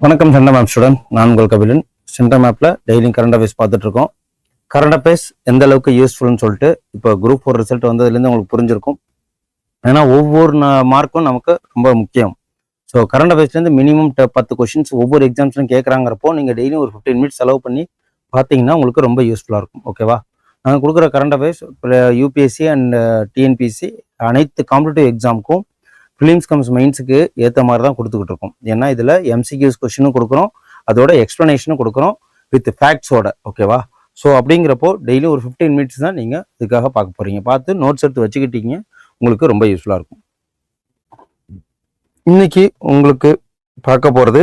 வணக்கம் centre map student நான் உங்கள் கபிலன். சென்டர் மேப்பில் டெய்லியும் கரண்ட் அஃபேர்ஸ் பார்த்துட்டு இருக்கோம் கரண்ட் அஃபேர்ஸ் எந்த அளவுக்கு யூஸ்ஃபுல்னு சொல்லிட்டு இப்போ குரூப் ஃபோர் ரிசல்ட் வந்ததுலேருந்து உங்களுக்கு புரிஞ்சிருக்கும். ஏன்னா ஒவ்வொரு மார்க்கும் நமக்கு ரொம்ப முக்கியம். ஸோ கரண்ட் அஃபேர்ஸ்லேருந்து மினிமம் பத்து கொஷின்ஸ் ஒவ்வொரு எக்ஸாம்ஸ்லையும் கேட்குறாங்கிறப்போ நீங்கள் டெய்லியும் ஒரு ஃபிஃப்டீன் மினிட்ஸ் செலவு பண்ணி பார்த்தீங்கன்னா உங்களுக்கு ரொம்ப யூஸ்ஃபுல்லாக இருக்கும். ஓகேவா நாங்கள் கொடுக்குற current affairs UPSC and TNPSC அனைத்து காம்படிட்டிவ் எக்ஸாமுக்கும் ஃபிலிம்ஸ் கம்ஸ் மைண்ட்ஸுக்கு ஏற்ற மாதிரி தான் கொடுத்துக்கிட்டு இருக்கோம். ஏன்னா இதில் எம்சிக்யூஸ் கொஷினும் கொடுக்குறோம். அதோட எக்ஸ்ப்ளனேஷனும் கொடுக்குறோம் வித் ஃபேக்ட்ஸோட ஓகேவா ஸோ அப்படிங்கிறப்போ டெய்லி ஒரு ஃபிஃப்டீன் மினிட்ஸ் தான் நீங்கள் இதுக்காக பார்க்க போகிறீங்க பார்த்து நோட்ஸ் எடுத்து வச்சுக்கிட்டீங்க உங்களுக்கு ரொம்ப யூஸ்ஃபுல்லாக இருக்கும். இன்னைக்கு உங்களுக்கு பார்க்க போகிறது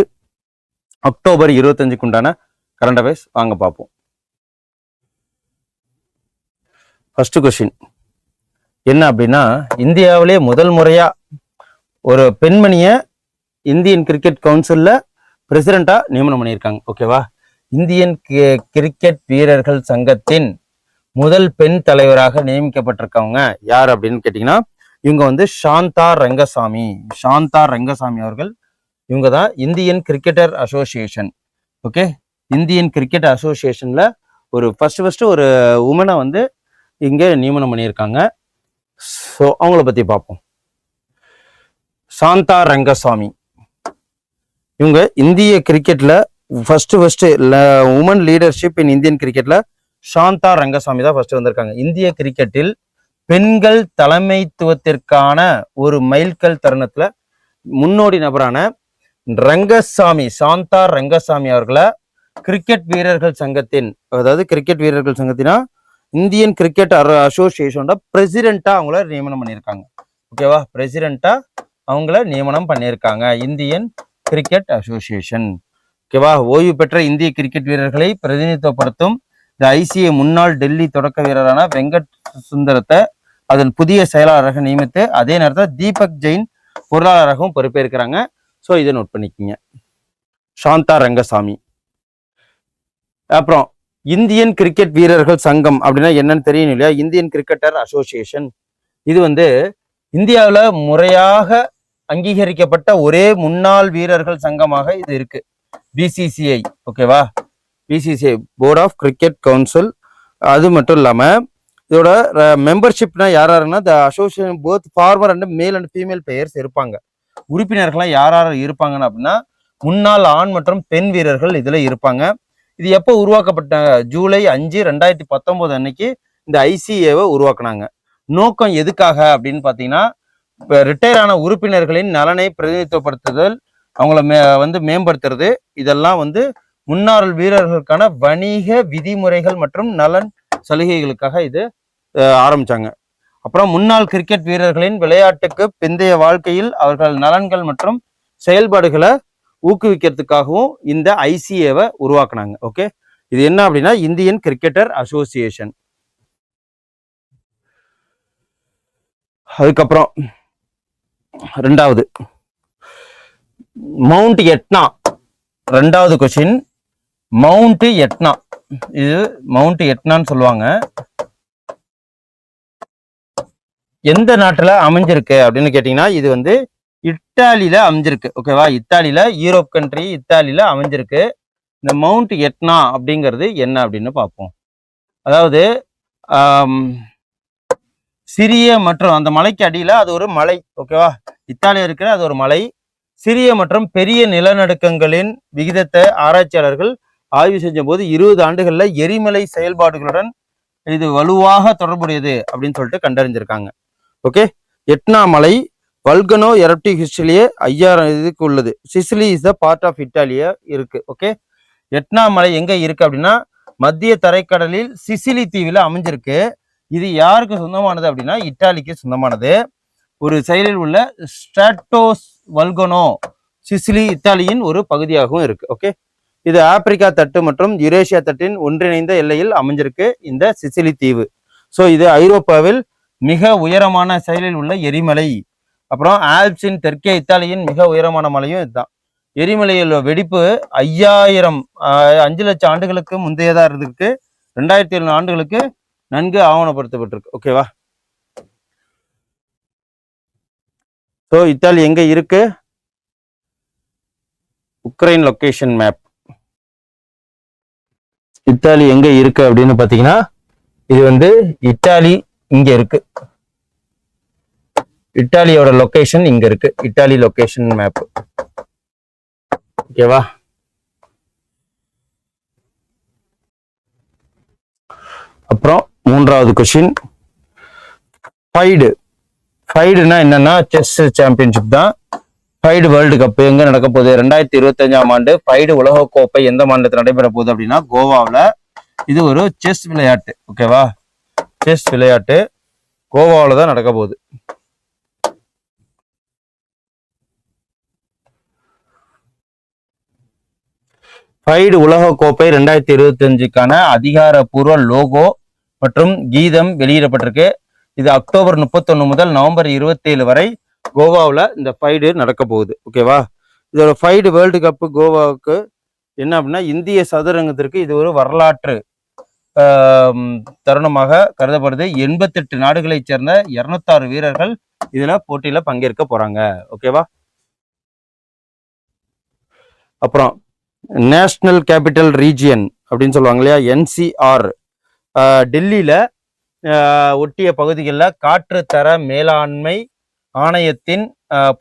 அக்டோபர் இருபத்தஞ்சுக்கு உண்டான கரண்ட் அஃபேர்ஸ் வாங்க பார்ப்போம். ஃபஸ்ட்டு கொஷின் என்ன அப்படின்னா இந்தியாவிலே முதல் முறையாக ஒரு பெண்மணியை இந்தியன் கிரிக்கெட் கவுன்சிலில் பிரசிடெண்ட்டாக நியமனம் பண்ணியிருக்காங்க. ஓகேவா இந்தியன் கி- கிரிக்கெட் வீரர்கள் சங்கத்தின் முதல் பெண் தலைவராக நியமிக்கப்பட்டிருக்கவங்க யார் அப்படின்னு கேட்டிங்கன்னா இவங்க வந்து சாந்தா ரங்கசாமி. சாந்தா ரங்கசாமி அவர்கள் இவங்க தான் Indian cricketer association okay Indian cricket அசோசியேஷனில் ஒரு ஃபஸ்ட்டு ஃபஸ்ட்டு ஒரு உமனை வந்து இங்கே நியமனம் பண்ணியிருக்காங்க. ஸோ அவங்கள பற்றி பார்ப்போம். சாந்தா ரங்கசாமி. இவங்க இந்திய கிரிக்கெட்டில் first first woman leadership in Indian கிரிக்கெட்டில் சாந்தா ரங்கசாமி தான் ஃபஸ்ட்டு வந்திருக்காங்க. இந்திய கிரிக்கெட்டில் பெண்கள் தலைமைத்துவத்திற்கான ஒரு மைல்கல் தருணத்தில் முன்னோடி நபரான ரங்கசாமி சாந்தா ரங்கசாமி அவர்களை கிரிக்கெட் வீரர்கள் சங்கத்தின் அதாவது கிரிக்கெட் வீரர்கள் சங்கத்தினா இந்தியன் கிரிக்கெட் அசோசியேஷனோட பிரசிடென்ட்டா அவங்கள நியமனம் பண்ணியிருக்காங்க. ஓகேவா பிரசிடென்ட்டா அவங்கள நியமனம் பண்ணியிருக்காங்க. இந்தியன் கிரிக்கெட் அசோசியேஷன் ஓகேவா ஓய்வு பெற்ற இந்திய கிரிக்கெட் வீரர்களை பிரதிநிதித்துவப்படுத்தும் இந்த ஐசிஏ முன்னாள் டெல்லி தொடக்க வீரரான வெங்கட் சுந்தரத்தை அதன் புதிய செயலாளராக நியமித்து அதே நேரத்தில் தீபக் ஜெயின் பொருளாளராகவும் பொறுப்பேற்கிறாங்க. ஸோ இதை நோட் பண்ணிக்கிங்க. சாந்தா ரங்கசாமி. அப்புறம் இந்தியன் கிரிக்கெட் வீரர்கள் சங்கம் அப்படின்னா என்னன்னு தெரியும் இல்லையா? இந்தியன் கிரிக்கெட்டர் அசோசியேஷன் இது வந்து இந்தியாவில் முறையாக அங்கீகரிக்கப்பட்ட ஒரே முன்னாள் வீரர்கள் சங்கமாக இது இருக்கு. பிசிசிஐ ஓகேவா BCCI board of cricket council அது மட்டும் இல்லாமல் இதோட மெம்பர்ஷிப்னா யார் யாருன்னா the association both former and male and female players இருப்பாங்க. உறுப்பினர்கள்லாம் யார் யார் இருப்பாங்கன்னு அப்படின்னா முன்னாள் ஆண் மற்றும் பெண் வீரர்கள் இதில் இருப்பாங்க. இது எப்போ உருவாக்கப்பட்ட ஜூலை அஞ்சு ரெண்டாயிரத்தி பத்தொன்பது அன்னைக்கு இந்த ஐசிஏவை உருவாக்குனாங்க. நோக்கம் எதுக்காக அப்படின்னு பார்த்தீங்கன்னா ரிட்டையர் ஆன உறுப்பினர்களின் நலனை பிரதிநிதித்துவப்படுத்துதல் அவங்கள மே வந்து மேம்படுத்துறது இதெல்லாம் வந்து முன்னாள் வீரர்களுக்கான வணிக விதிமுறைகள் மற்றும் நலன் சலுகைகளுக்காக இது ஆரம்பித்தாங்க ஆரம்பிச்சாங்க. அப்புறம் முன்னாள் கிரிக்கெட் வீரர்களின் விளையாட்டுக்கு பிந்தைய வாழ்க்கையில் அவர்கள் நலன்கள் மற்றும் செயல்பாடுகளை ஊக்குவிக்கிறதுக்காகவும் இந்த ஐசிஏவை உருவாக்குனாங்க ஓகே இது என்ன அப்படின்னா இந்தியன் கிரிக்கெட்டர் அசோசியேஷன். அதுக்கப்புறம் ரெண்டாவது மவுண்ட் எட்னா. ரெண்டாவது கொஷின் மவுண்ட் எட்னா. இது மவுண்ட் எட்னான்னு சொல்லுவாங்க. எந்த நாட்டுல அமைஞ்சிருக்கு அப்படின்னு கேட்டீங்கன்னா இது வந்து இத்தாலியில அமைஞ்சிருக்கு. ஓகேவா இத்தாலியில யூரோப் கண்ட்ரி இத்தாலியில அமைஞ்சிருக்கு. இந்த மவுண்ட் எட்னா அப்படிங்கிறது என்ன அப்படின்னு பார்ப்போம். அதாவது சிறிய மற்றும் அந்த மலைக்கு அடியில் அது ஒரு மலை. ஓகேவா இத்தாலியில் இருக்கிற அது ஒரு மலை. சிறிய மற்றும் பெரிய நிலநடுக்கங்களின் விகிதத்தை ஆராய்ச்சியாளர்கள் ஆய்வு செஞ்ச போது இருபது ஆண்டுகளில் எரிமலை செயல்பாடுகளுடன் இது வலுவாக தொடர்புடையது அப்படின்னு சொல்லிட்டு கண்டறிஞ்சிருக்காங்க. ஓகே எட்னா மலை வல்கனோ எரப்டி ஹிஸ்டரியே ஐயாயிரம் இதுக்கு உள்ளது. Sicily is the part of Italia இருக்கு ஓகே எட்னா மலை எங்க இருக்கு அப்படின்னா மத்திய தரைக்கடலில் சிசிலி தீவில் அமைஞ்சிருக்கு. இது யாருக்கு சொந்தமானது அப்படின்னா இத்தாலிக்கு சொந்தமானது. ஒரு செயலில் உள்ள ஸ்ட்ராட்டோஸ் வல்கனோ சிசிலி இத்தாலியின் ஒரு பகுதியாகவும் இருக்கு ஓகே இது ஆப்பிரிக்கா தட்டு மற்றும் யுரேஷியா தட்டின் ஒன்றிணைந்த எல்லையில் அமைஞ்சிருக்கு இந்த சிசிலி தீவு. ஸோ இது ஐரோப்பாவில் மிக உயரமான செயலில் உள்ள எரிமலை. அப்புறம் ஆல்ப்ஸின் தெற்கே இத்தாலியின் மிக உயரமான மலையும் இதுதான். எரிமலையில் வெடிப்பு ஐயாயிரம் அஞ்சு லட்சம் ஆண்டுகளுக்கு முந்தையதா இருந்திருக்கு. ரெண்டாயிரத்தி ஏழு ஆண்டுகளுக்கு நன்கு ஆவணப்படுத்தப்பட்டிருக்கு. ஓகேவா ஸோ இத்தாலி எங்க இருக்கு? உக்ரைன் லொகேஷன் மேப் இத்தாலி எங்க இருக்கு அப்படின்னு பாத்தீங்கன்னா இது வந்து இத்தாலி இங்க இருக்கு. இத்தாலியோட லொக்கேஷன் இங்க இருக்கு. இட்டாலி லொக்கேஷன் மேப் ஓகேவா அப்புறம் மூன்றாவது கொஸ்டின் ஃபைடு ஃபைடுனா என்னன்னா செஸ் சாம்பியன்ஷிப் தான். ஃபைடு வேர்ல்டு கப் எங்க நடக்க போகுது? ரெண்டாயிரத்தி இருபத்தஞ்சாம் ஆண்டு ஃபைடு உலக கோப்பை எந்த மாநிலத்தில் நடைபெற போகுது அப்படின்னா கோவாவில். இது ஒரு செஸ் விளையாட்டு. ஓகேவா செஸ் விளையாட்டு கோவாவில் தான் நடக்க போகுது. ஃபைடு உலகக்கோப்பை கோப்பை ரெண்டாயிரத்தி இருபத்தஞ்சுக்கான அதிகாரப்பூர்வ லோகோ மற்றும் கீதம் வெளியிடப்பட்டிருக்கு. இது அக்டோபர் முப்பத்தொன்னு முதல் நவம்பர் இருபத்தேழு வரை கோவாவில் இந்த ஃபைடு நடக்க போகுது. ஓகேவா இதோட ஃபைடு வேர்ல்டு கப்பு கோவாவுக்கு என்ன அப்படின்னா இந்திய சதுரங்கத்திற்கு இது ஒரு வரலாற்று தருணமாக கருதப்படுது. எண்பத்தெட்டு நாடுகளைச் சேர்ந்த இரநூத்தாறு வீரர்கள் இதில் போட்டியில் பங்கேற்க போகிறாங்க ஓகேவா அப்புறம் நேஷ்னல் கேபிட்டல் ரீஜியன் அப்படின்னு சொல்லுவாங்க இல்லையா? என்சிஆர். டெல்லியில் ஒட்டிய பகுதிகளில் காற்று தர மேலாண்மை ஆணையத்தின்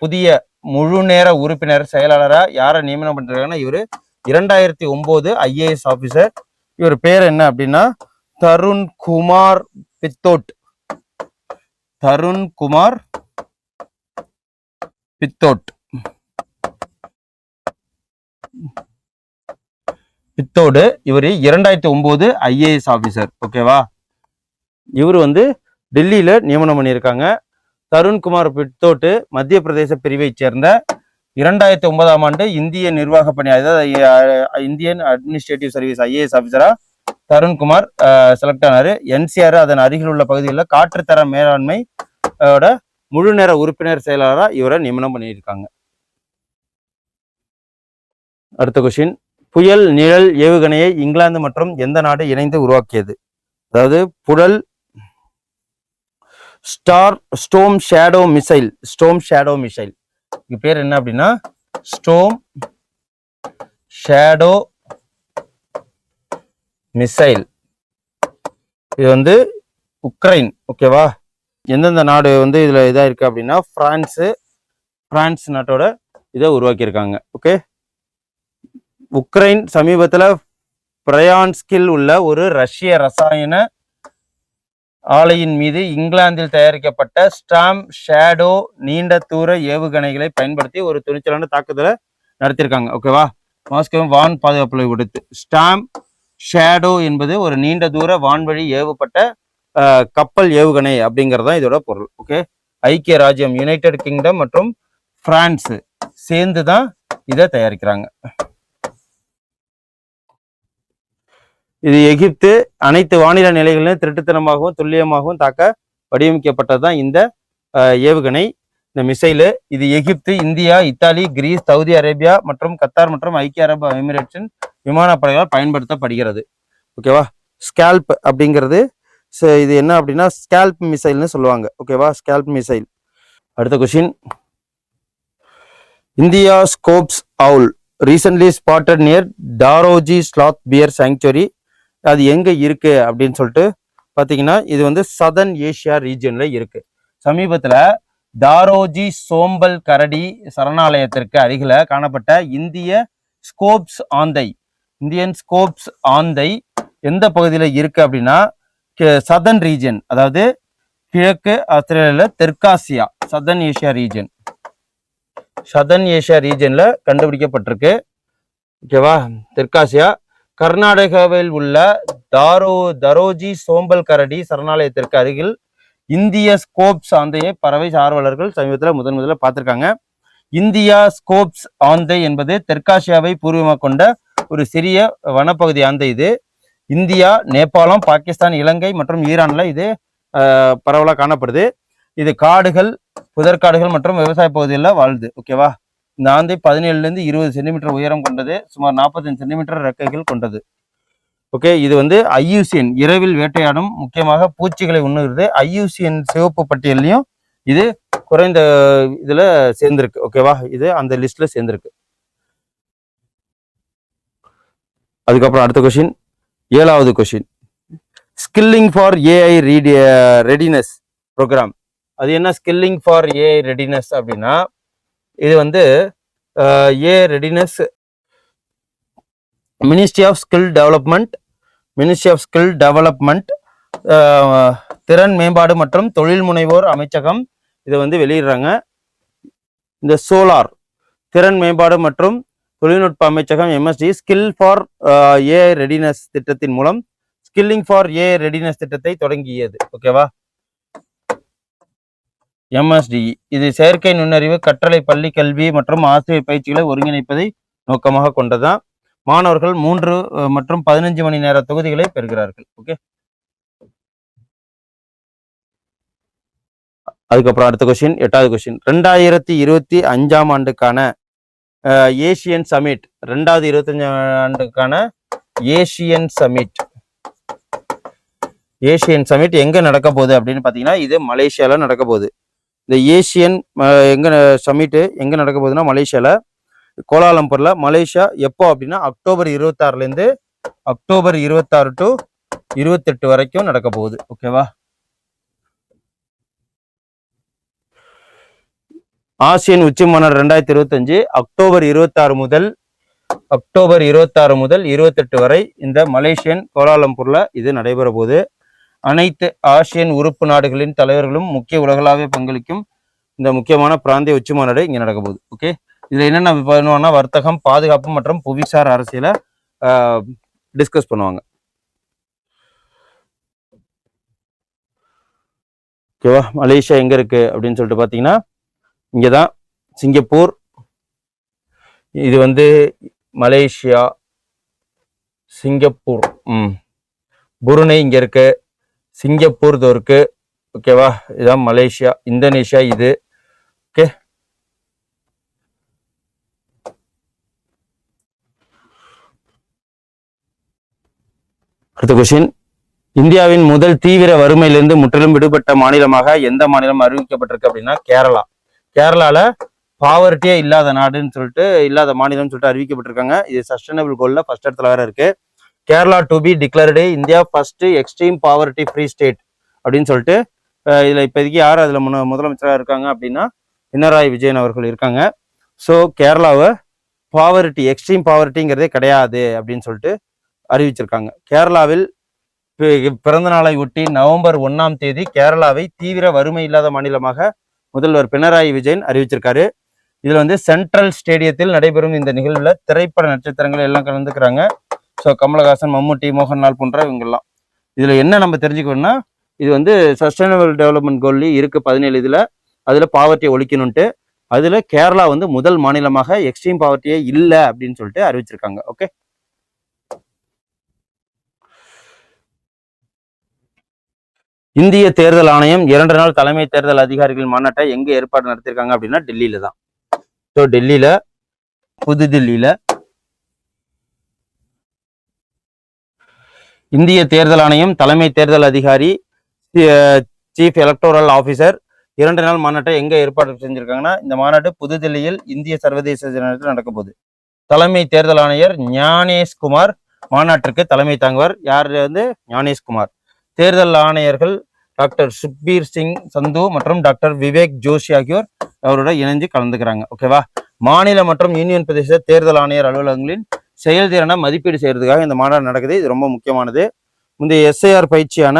புதிய முழு நேர உறுப்பினர் செயலாளராக யாரை நியமனம் பண்ணிருக்காங்கன்னா இவர் இரண்டாயிரத்தி ஒம்பது ஐஏஎஸ் ஆஃபீஸர் இவர் பேர் என்ன அப்படின்னா தருண் குமார் பித்தோட். தருண் குமார் பித்தோட். பித்தோடு இவர் இரண்டாயிரத்தி ஒம்பது ஐஏஎஸ் ஆஃபீஸர் ஓகேவா இவர் வந்து டெல்லியில் நியமனம் பண்ணியிருக்காங்க. தருண்குமார் பித்தோட்டு மத்திய பிரதேச பிரிவைச் சேர்ந்த இரண்டாயிரத்தி ஒன்பதாம் ஆண்டு இந்திய நிர்வாக பணி அதாவது இந்தியன் அட்மினிஸ்ட்ரேட்டிவ் சர்வீஸ் ஐஏஎஸ் ஆஃபீஸராக தருண்குமார் செலக்ட் ஆனார். என்சிஆர் அதன் அருகில் உள்ள பகுதிகளில் காற்றுத்தர மேலாண்மை ஓட முழு நேர உறுப்பினர் செயலாளராக இவரை நியமனம் பண்ணியிருக்காங்க. அடுத்த கொஸ்டின் புயல் நிழல் ஏவுகணையை இங்கிலாந்து மற்றும் எந்த நாடு இணைந்து உருவாக்கியது? அதாவது Puzhal star storm shadow missile storm shadow missile. இது பேர் என்ன அப்படின்னா ஸ்டோம் ஷேடோ மிசைல். இது வந்து உக்ரைன் ஓகேவா எந்தெந்த நாடு வந்து இதுல இதா இருக்கு அப்படின்னா ஃப்ரான்ஸு பிரான்ஸ் நாட்டோட இதை உருவாக்கியிருக்காங்க ஓகே உக்ரைன் சமீபத்தில் பிரயான்ஸ்கில் உள்ள ஒரு ரஷ்ய ரசாயன ஆலையின் மீது இங்கிலாந்தில் தயாரிக்கப்பட்ட ஸ்டாம் ஷேடோ நீண்ட தூர ஏவுகணைகளை பயன்படுத்தி ஒரு துணிச்சலான தாக்குதலை நடத்தியிருக்காங்க. ஓகேவா மாஸ்கோ வான் பாதுகாப்புகளை விடுத்து ஸ்டாம் ஷேடோ என்பது ஒரு நீண்ட தூர வான்வழி ஏவப்பட்ட கப்பல் ஏவுகணை அப்படிங்கிறது தான் இதோட பொருள். ஓகே ஐக்கிய ராஜ்யம் யுனைடெட் கிங்டம் மற்றும் பிரான்ஸ் சேர்ந்து தான் இதை தயாரிக்கிறாங்க. இது எகிப்து அனைத்து வானிலை நிலைகளிலும் திருட்டுத்தனமாகவும் துல்லியமாகவும் தாக்க வடிவமைக்கப்பட்டது தான் இந்த ஏவுகணை இந்த மிசைலு. இது Egypt India Italy Greece Saudi Arabia மற்றும் கத்தார் மற்றும் ஐக்கிய அரபு எமிரேட்ஸின் விமானப்படைகளால் பயன்படுத்தப்படுகிறது. ஓகேவா? ஸ்கேல்ப் அப்படிங்கிறது இது என்ன அப்படின்னா ஸ்கேல்ப் மிசைல்னு சொல்லுவாங்க. ஓகேவா? Scalp missile. அடுத்த question India scops owl recently spotted near Daroji sloth bear sanctuary அது எங்கே இருக்குது அப்படின்னு சொல்லிட்டு பார்த்தீங்கன்னா இது வந்து சதன் ஏஷியா ரீஜியனில் இருக்குது சமீபத்தில் தாரோஜி சோம்பல் கரடி சரணாலயத்திற்கு அருகில் காணப்பட்ட இந்திய ஸ்கோப்ஸ் ஆந்தை இந்தியன் ஸ்கோப்ஸ் ஆந்தை எந்த பகுதியில் இருக்குது அப்படின்னா சதன் ரீஜன் அதாவது கிழக்கு ஆஸ்திரேலியாவில் தெற்காசியா southern Asia region southern Asia ரீஜனில் கண்டுபிடிக்கப்பட்டிருக்கு. ஓகேவா? தெற்காசியா கர்நாடகாவில் உள்ள தாரோ தரோஜி சோம்பல் கரடி சரணாலயத்திற்கு அருகில் இந்திய ஸ்கோப்ஸ் ஆந்தையை பறவை ஆர்வலர்கள் சமீபத்தில் முதன் முதல்ல பார்த்துருக்காங்க. இந்தியா ஸ்கோப்ஸ் ஆந்தை என்பது தெற்காசியாவை பூர்வமாக கொண்ட ஒரு சிறிய வனப்பகுதி ஆந்தை இது. இந்தியா நேபாளம் பாகிஸ்தான் இலங்கை மற்றும் ஈரானில் இது பரவலாக காணப்படுது. இது காடுகள் புதற்காடுகள் மற்றும் விவசாய பகுதிகளில் வாழுது ஓகேவா? இந்த ஆந்தை பதினேழுலேருந்து இருபது சென்டிமீட்டர் உயரம் கொண்டது சுமார் 45 சென்டிமீட்டர் ரெக்கைகள் கொண்டது. ஓகே இது வந்து ஐயூசியன் இரவில் வேட்டையாடும் முக்கியமாக பூச்சிகளை உண்ணுகிறது. ஐயூசியன் சிவப்பு பட்டியல்லையும் இது குறைந்த இதில் சேர்ந்துருக்கு. ஓகேவா இது அந்த லிஸ்ட்டில் சேர்ந்துருக்கு. அதுக்கப்புறம் அடுத்த கொஷின் ஏழாவது question skilling for AI ready readiness programme அது என்ன? ஸ்கில்லிங் ஃபார் ஏஐ ரெடினஸ் அப்படின்னா இது வந்து A readiness ministry of skill development ministry of skill development திறன் மேம்பாடு மற்றும் தொழில் முனைவோர் அமைச்சகம் இதை வந்து வெளியிடுறாங்க. இந்த சோலார் திறன் மேம்பாடு மற்றும் தொழில்நுட்ப அமைச்சகம் MSD skill for A readiness திட்டத்தின் மூலம் ஸ்கில்லிங் ஃபார் ஏ ரெடினஸ் திட்டத்தை தொடங்கியது. ஓகேவா எம்எஸ்டி. இது செயற்கை நுண்ணறிவு கற்றலை பள்ளி கல்வி மற்றும் ஆசிரியர் பயிற்சிகளை ஒருங்கிணைப்பதை நோக்கமாக கொண்டதான் மாணவர்கள் மூன்று மற்றும் பதினஞ்சு மணி நேர தொகுதிகளை பெறுகிறார்கள். ஓகே. அதுக்கப்புறம் அடுத்த கொஸ்டின் எட்டாவது கொஸ்டின் ரெண்டாயிரத்தி இருபத்தி அஞ்சாம் ஆண்டுக்கான ஏசியன் சமிட் ரெண்டாவது இருபத்தஞ்சு ஆண்டுக்கான ஏசியன் சமிட் ஏசியன் சமிட் எங்க நடக்க போகுது அப்படின்னு பாத்தீங்கன்னா இது மலேசியால நடக்க போகுது. இந்த ஏசியன் எங்கே சம்மிட்டு எங்கே நடக்க போகுதுன்னா மலேசியாவில் கோலாலம்பூரில் மலேசியா எப்போ அப்படின்னா அக்டோபர் இருபத்தாறுல இருந்து அக்டோபர் இருபத்தாறு டு இருபத்தெட்டு வரைக்கும் நடக்க போகுது. ஓகேவா ஆசியன் உச்சி மாநாடு ரெண்டாயிரத்தி இருபத்தஞ்சு அக்டோபர் இருபத்தாறு முதல் அக்டோபர் இருபத்தாறு முதல் இருபத்தெட்டு வரை இந்த மலேசியன் கோலாலம்பூரில் இது நடைபெற போகுது. அனைத்து ஆசியன் உறுப்பு நாடுகளின் தலைவர்களும் முக்கிய உலகளாவிய பங்களிக்கும் இந்த முக்கியமான பிராந்திய உச்சி மாநாடு இங்கே நடக்க போகுது. ஓகே இதில் என்னென்ன பண்ணுவாங்கன்னா வர்த்தகம் பாதுகாப்பு மற்றும் புவிசார் அரசியலை டிஸ்கஸ் பண்ணுவாங்க. ஓகேவா மலேசியா எங்கே இருக்குது அப்படின்னு சொல்லிட்டு பார்த்திங்கன்னா இங்கே தான் சிங்கப்பூர் இது வந்து மலேசியா சிங்கப்பூர் ம். புருனை இங்கே இருக்குது சிங்கப்பூர் இதோ இருக்கு. ஓகேவா இதுதான் மலேசியா இந்தோனேஷியா இது. ஓகே அடுத்த கொஸ்டின் இந்தியாவின் முதல் தீவிர வறுமையிலிருந்து முற்றிலும் விடுபட்ட மாநிலமாக எந்த மாநிலம் அறிவிக்கப்பட்டிருக்கு அப்படின்னா கேரளா. கேரளால பாவர்ட்டியே இல்லாத நாடுன்னு சொல்லிட்டு இல்லாத மாநிலம்னு சொல்லிட்டு அறிவிக்கப்பட்டிருக்காங்க. இது சஸ்டைனபிள் கோல்ல ஃபர்ஸ்ட் இடத்துல வேற இருக்கு. Kerala to be declared India first extreme poverty free state அப்படின்னு சொல்லிட்டு இதில் இப்போதைக்கு யார் அதில் முன முதலமைச்சராக இருக்காங்க அப்படின்னா பினராயி விஜயன் அவர்கள் இருக்காங்க. ஸோ கேரளாவை பாவர்ட்டி எக்ஸ்ட்ரீம் பாவர்ட்டிங்கிறதே கிடையாது அப்படின்னு சொல்லிட்டு அறிவிச்சிருக்காங்க. கேரளாவில் பிறந்த நாளை ஒட்டி நவம்பர் ஒன்றாம் தேதி கேரளாவை தீவிர வறுமை இல்லாத மாநிலமாக முதல்வர் பினராயி விஜயன் அறிவிச்சிருக்காரு. இதில் வந்து சென்ட்ரல் ஸ்டேடியத்தில் நடைபெறும் இந்த நிகழ்வில் திரைப்பட நட்சத்திரங்கள் எல்லாம் கலந்துக்கிறாங்க. ஸோ கமலஹாசன் மம்முட்டி மோகன்லால் போன்ற இவங்கெல்லாம். இதில் என்ன நம்ம தெரிஞ்சுக்கணும்னா இது வந்து சஸ்டைனபிள் டெவலப்மெண்ட் கோல்லி இருக்குது பதினேழு இதில். அதில் பாவர்ட்டியை ஒழிக்கணுன்ட்டு அதில் கேரளா வந்து முதல் மாநிலமாக எக்ஸ்ட்ரீம் பாவர்ட்டியே இல்லை அப்படின்னு சொல்லிட்டு அறிவிச்சிருக்காங்க. ஓகே இந்திய தேர்தல் ஆணையம் இரண்டு நாள் தலைமை தேர்தல் அதிகாரிகள் மாநாட்டை எங்கே ஏற்பாடு நடத்திருக்காங்க அப்படின்னா டெல்லியில தான். ஸோ டெல்லியில புது இந்திய தேர்தல் ஆணையம் தலைமை தேர்தல் அதிகாரி சீஃப் எலக்டோரல் ஆஃபீஸர் இரண்டு நாள் மாநாட்டை எங்கே ஏற்பாடு செஞ்சுருக்காங்கன்னா இந்த மாநாடு புதுதில்லியில் இந்திய சர்வதேச தினத்தில் நடக்க போகுது. தலைமை தேர்தல் ஆணையர் ஞானேஷ்குமார் மாநாட்டிற்கு தலைமை தாங்குவார். யார் வந்து ஞானேஷ்குமார் தேர்தல் ஆணையர்கள் டாக்டர் சுக்பீர் சிங் சந்து மற்றும் டாக்டர் விவேக் ஜோஷி ஆகியோர் அவரோட இணைஞ்சு கலந்துக்கிறாங்க. ஓகேவா? மாநில மற்றும் யூனியன் பிரதேச தேர்தல் ஆணையர் அலுவலகங்களின் செயல்திறனை மதிப்பீடு செய்கிறதுக்காக இந்த மாநாடு நடக்குது. இது ரொம்ப முக்கியமானது. முந்தைய எஸ்ஐஆர் பயிற்சியான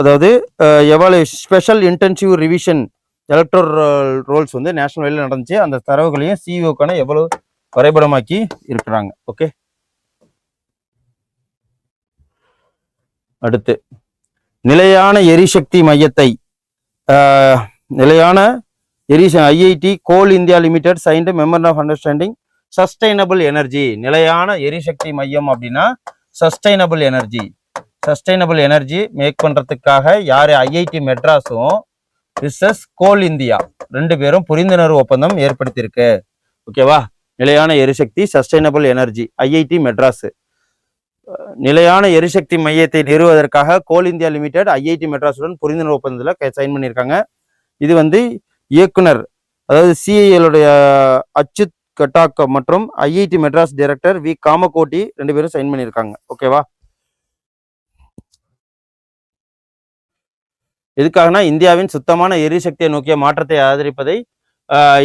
அதாவது எவ்வளவு special intensive revision electoral rolls வந்து நேஷனல் வெளியில் நடந்துச்சு. அந்த தரவுகளையும் சிஇஓக்கான எவ்வளோ வரைபடமாக்கி இருக்கிறாங்க. ஓகே? அடுத்து நிலையான எரிசக்தி மையத்தை நிலையான எரிச IIT Coal India limited signed மெமர் of understanding sustainable energy நிலையான எரிசக்தி மையம் அப்படின்னா sustainable energy. Sustainable energy make பண்ணுறதுக்காக யார்? ஐஐடி மெட்ராஸும் விசஸ் கோல் இந்தியா. ரெண்டு பேரும் புரிந்துணர்வு ஒப்பந்தம் ஏற்படுத்தியிருக்கு. ஓகேவா நிலையான எரிசக்தி சஸ்டைனபிள் எனர்ஜி ஐஐடி மெட்ராஸ். நிலையான எரிசக்தி மையத்தை நிறுவதற்காக கோல் இந்தியா லிமிடெட் ஐஐடி மெட்ராஸுடன் புரிந்துணர்வு ஒப்பந்தத்தில் சைன் பண்ணியிருக்காங்க. இது வந்து இயக்குனர் அதாவது சிஐஎலுடைய அச்சுத் கட்டாக் மற்றும் IIT Madras director V. Kamakoti ரெண்டு பேரும் சைன் பண்ணியிருக்காங்க. ஓகேவா எதுக்காகனா இந்தியாவின் சுத்தமான எரிசக்தியை நோக்கிய மாற்றத்தை ஆதரிப்பதை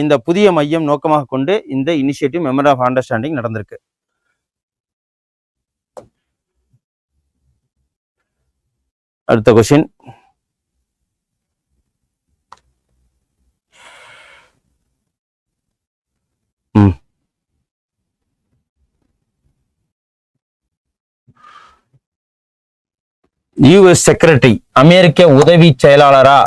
இந்த புதிய மையம் நோக்கமாக கொண்டு இந்த இனிஷியேட்டிவ் மெமர் ஆஃப் அண்டர்ஸ்டாண்டிங் நடந்திருக்கு. அடுத்த கொஸ்டின் யூஎஸ் செக்ரட்டரி அமெரிக்க உதவி செயலாளரா?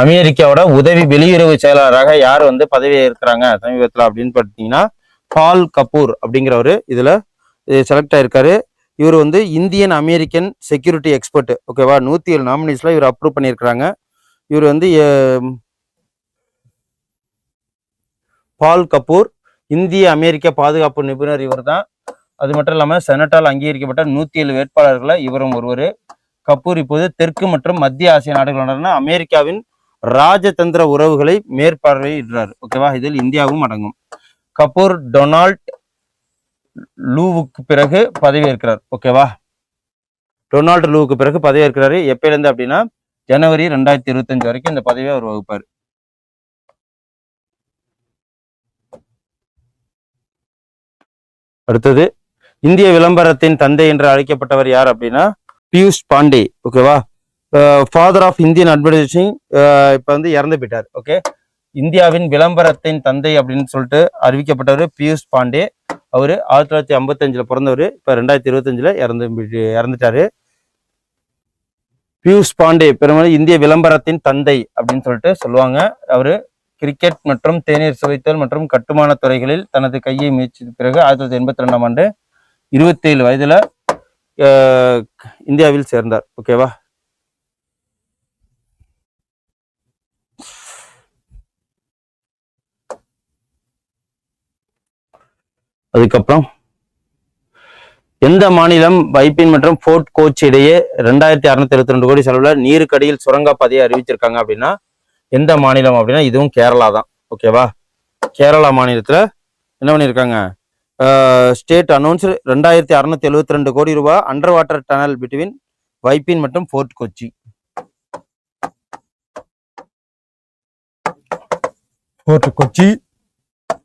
அமெரிக்காவோட உதவி வெளியுறவு செயலாளராக யார் வந்து பதவி ஏற்கிறாங்க சமீபத்தில் அப்படின்னு பார்த்தீங்கன்னா பால் கபூர் அப்படிங்கிறவர் இதுல செலக்ட் ஆயிருக்காரு. இவர் வந்து இந்தியன் அமெரிக்கன் செக்யூரிட்டி எக்ஸ்பர்ட் ஓகேவா நூத்தி ஏழு நாமினிஸ்ல இவர் அப்ரூவ் பண்ணியிருக்கிறாங்க. இவர் வந்து பால் கபூர் இந்திய அமெரிக்க பாதுகாப்பு நிபுணர் இவர் தான் அது மட்டும் இல்லாமல் செனட்டால் அங்கீகரிக்கப்பட்ட நூத்தி ஏழு வேட்பாளர்களை இவரும் ஒருவர். கபூர் இப்போது தெற்கு மற்றும் மத்திய ஆசிய நாடுகளுடனான அமெரிக்காவின் ராஜதந்திர உறவுகளை மேற்பார்வையிடுறார். ஓகேவா இதில் இந்தியாவும் அடங்கும். கபூர் டொனால்ட் லூவுக்கு பிறகு பதவியேற்கிறார். ஓகேவா டொனால்டு லூவுக்கு பிறகு பதவியேற்கிறாரு. எப்பயிலேருந்து அப்படின்னா ஜனவரி ரெண்டாயிரத்தி இருபத்தஞ்சு வரைக்கும் இந்த பதவியை அவர் வகுப்பார். அடுத்தது இந்திய விளம்பரத்தின் தந்தை என்று அழைக்கப்பட்டவர் யார் அப்படின்னா பியூஷ் பாண்டே ஓகேவா ஃபாதர் ஆஃப் இந்தியன் அட்வர்டைசிங் இப்போ வந்து இறந்து போயிட்டார் ஓகே இந்தியாவின் விளம்பரத்தின் தந்தை அப்படின்னு சொல்லிட்டு அறிவிக்கப்பட்டவர் பியூஷ் பாண்டே. அவர் ஆயிரத்தி தொள்ளாயிரத்தி ஐம்பத்தஞ்சில் பிறந்தவர் இப்போ ரெண்டாயிரத்தி இருபத்தஞ்சில் இறந்து இறந்துட்டார் இறந்துட்டாரு. பியூஷ் பாண்டே பெரும்பாலும் இந்திய விளம்பரத்தின் தந்தை அப்படின்னு சொல்லிட்டு சொல்லுவாங்க. அவர் கிரிக்கெட் மற்றும் தேநீர் சுவைத்தல் மற்றும் கட்டுமான துறைகளில் தனது கையை முயற்சித்த பிறகு ஆயிரத்தி தொள்ளாயிரத்தி எண்பத்தி ரெண்டாம் ஆண்டு இருபத்தேழு வயதில் இந்தியாவில் சேர்ந்தார். ஓகேவா அதுக்கப்புறம் எந்த மாநிலம் வைப்பின் மற்றும் போர்ட் கோச் இடையே ரெண்டாயிரத்தி அறுநூத்தி எழுபத்தி ரெண்டு கோடி செலவுல நீருக்கடியில் சுரங்கப்பாதையை அறிவிச்சிருக்காங்க அப்படின்னா எந்த மாநிலம் அப்படின்னா இதுவும் கேரளா தான். ஓகேவா கேரளா மாநிலத்துல என்ன பண்ணியிருக்காங்க? ஸ்டேட் அனௌன்ஸ் ரெண்டாயிரத்தி அறுநூத்தி எழுபத்தி ரெண்டு கோடி ரூபாய் under water tunnel between Vypin மற்றும் Fort Kochi. Fort Kochi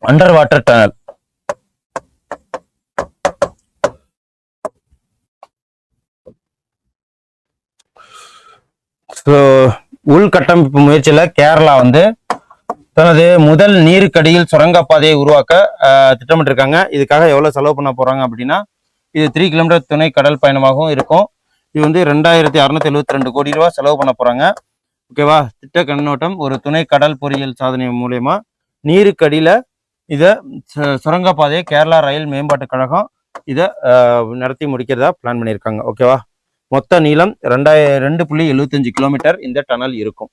under water tunnel. So உள்கட்டமைப்பு முயற்சியில கேரளா வந்து தனது முதல் நீருக்கடியில் சுரங்கப்பாதையை உருவாக்க திட்டமிட்டிருக்காங்க. இதுக்காக எவ்வளவு செலவு பண்ண போறாங்க அப்படின்னா இது த்ரீ கிலோமீட்டர் துணை கடல் பயணமாகவும் இருக்கும். இது வந்து ரெண்டாயிரத்தி அறுநூத்தி எழுபத்தி ரெண்டு கோடி ரூபா செலவு பண்ண போறாங்க. ஓகேவா திட்ட கண்ணோட்டம் ஒரு துணை கடல் பொறியியல் சாதனை மூலயமா நீருக்கடியில் இதை சு- சுரங்கப்பாதையை கேரளா ரயில் மேம்பாட்டுக் கழகம் இதை நடத்தி முடிக்கிறதா பிளான் பண்ணியிருக்காங்க. ஓகேவா மொத்த நீளம் ரெண்டாய ரெண்டு புள்ளி எழுபத்தஞ்சு கிலோமீட்டர் இந்த டனல் இருக்கும்.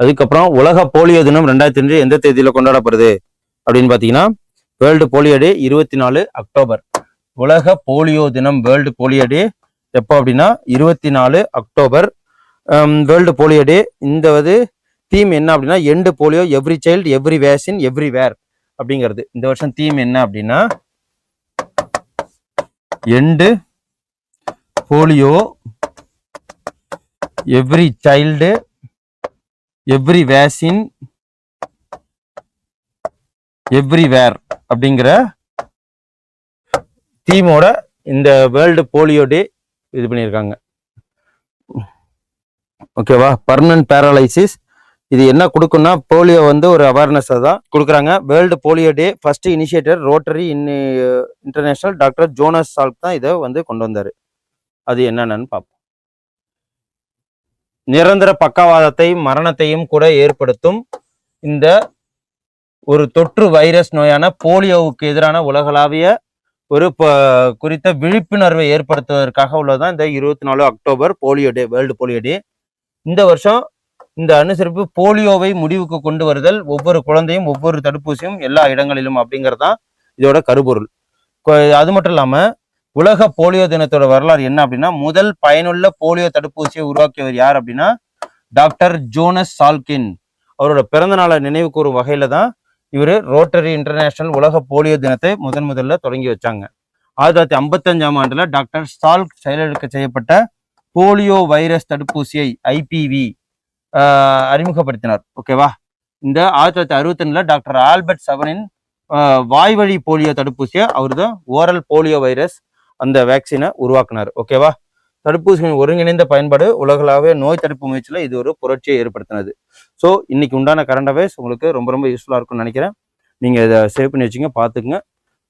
அதுக்கப்புறம் உலக போலியோ தினம் ரெண்டாயிரத்தி அஞ்சு எந்த தேதியில கொண்டாடப்படுது அப்படின்னு பாத்தீங்கன்னா வேர்ல்டு போலியோ டே இருபத்தி நாலு அக்டோபர். உலக போலியோ தினம் வேர்ல்டு போலியோ டே எப்போ அப்படின்னா இருபத்தி நாலு அக்டோபர் வேர்ல்டு போலியோ டே இந்த வந்து தீம் என்ன அப்படின்னா end polio every child every vaccine everywhere அப்படிங்கிறது. இந்த வருஷம் தீம் என்ன அப்படின்னா end polio every child every vaccine everywhere அப்படிங்கிற தீமோட இந்த வேர்ல்டு போலியோ டே இது பண்ணியிருக்காங்க. ஓகேவா பர்மனன்ட் பேரலைசிஸ் இது என்ன கொடுக்குன்னா போலியோ வந்து ஒரு அவேர்னஸ் தான் கொடுக்குறாங்க. World polio day first initiator Rotary in international doctor Jonas Salk தான் இதை வந்து கொண்டு வந்தார். அது என்னென்னு பார்ப்போம். நிரந்தர பக்கவாதத்தை மரணத்தையும் கூட ஏற்படுத்தும் இந்த ஒரு தொற்று வைரஸ் நோயான போலியோவுக்கு எதிரான உலகளாவிய ஒரு குறித்த விழிப்புணர்வை ஏற்படுத்துவதற்காக உள்ளதுதான் இந்த இருபத்தி நாலு October polio day world polio day. இந்த வருஷம் இந்த அனுசரிப்பு போலியோவை முடிவுக்கு கொண்டு வருதல் ஒவ்வொரு குழந்தையும் ஒவ்வொரு தடுப்பூசியும் எல்லா இடங்களிலும் அப்படிங்கிறது தான் இதோட கருப்பொருள். அது மட்டும் இல்லாமல் உலக போலியோ தினத்தோட வரலாறு என்ன அப்படின்னா முதல் பயனுள்ள போலியோ தடுப்பூசியை உருவாக்கியவர் யார் அப்படின்னா டாக்டர் ஜோனஸ் சால்கின். அவரோட பிறந்த நாளை நினைவு கூறும் வகையில தான் இவர் ரோட்டரி இன்டர்நேஷனல் உலக போலியோ தினத்தை முதன் முதல்ல தொடங்கி வச்சாங்க. ஆயிரத்தி தொள்ளாயிரத்தி ஐம்பத்தஞ்சாம் ஆண்டுல டாக்டர் சால்க் செயலெடுக்க செய்யப்பட்ட போலியோ வைரஸ் தடுப்பூசியை ஐபிவி அறிமுகப்படுத்தினார். ஓகேவா? இந்த ஆயிரத்தி தொள்ளாயிரத்தி அறுபத்தொன்னுல டாக்டர் ஆல்பர்ட் சவனின் வாய்வழி போலியோ தடுப்பூசியை அவர் தான் ஓரல் போலியோ வைரஸ் அந்த வேக்சினை உருவாக்குனார். ஓகேவா தடுப்பூசிகளின் ஒருங்கிணைந்த பயன்பாடு உலகளாவிய நோய் தடுப்பு முயற்சியில் இது ஒரு புரட்சியை ஏற்படுத்தினது. ஸோ இன்னைக்கு உண்டான கரண்ட் அவேர்ஸ் உங்களுக்கு ரொம்ப ரொம்ப யூஸ்ஃபுல்லாக இருக்கும்னு நினைக்கிறேன். நீங்கள் இதை சேவ் பண்ணி வச்சுங்க பார்த்துக்குங்க.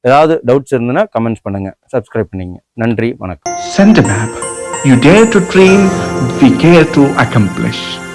ஏதாவது டவுட்ஸ் இருந்ததுன்னா கமெண்ட்ஸ் பண்ணுங்க. சப்ஸ்கிரைப் பண்ணிங்க நன்றி வணக்கம். Send a you You dare to dream, we care to accomplish.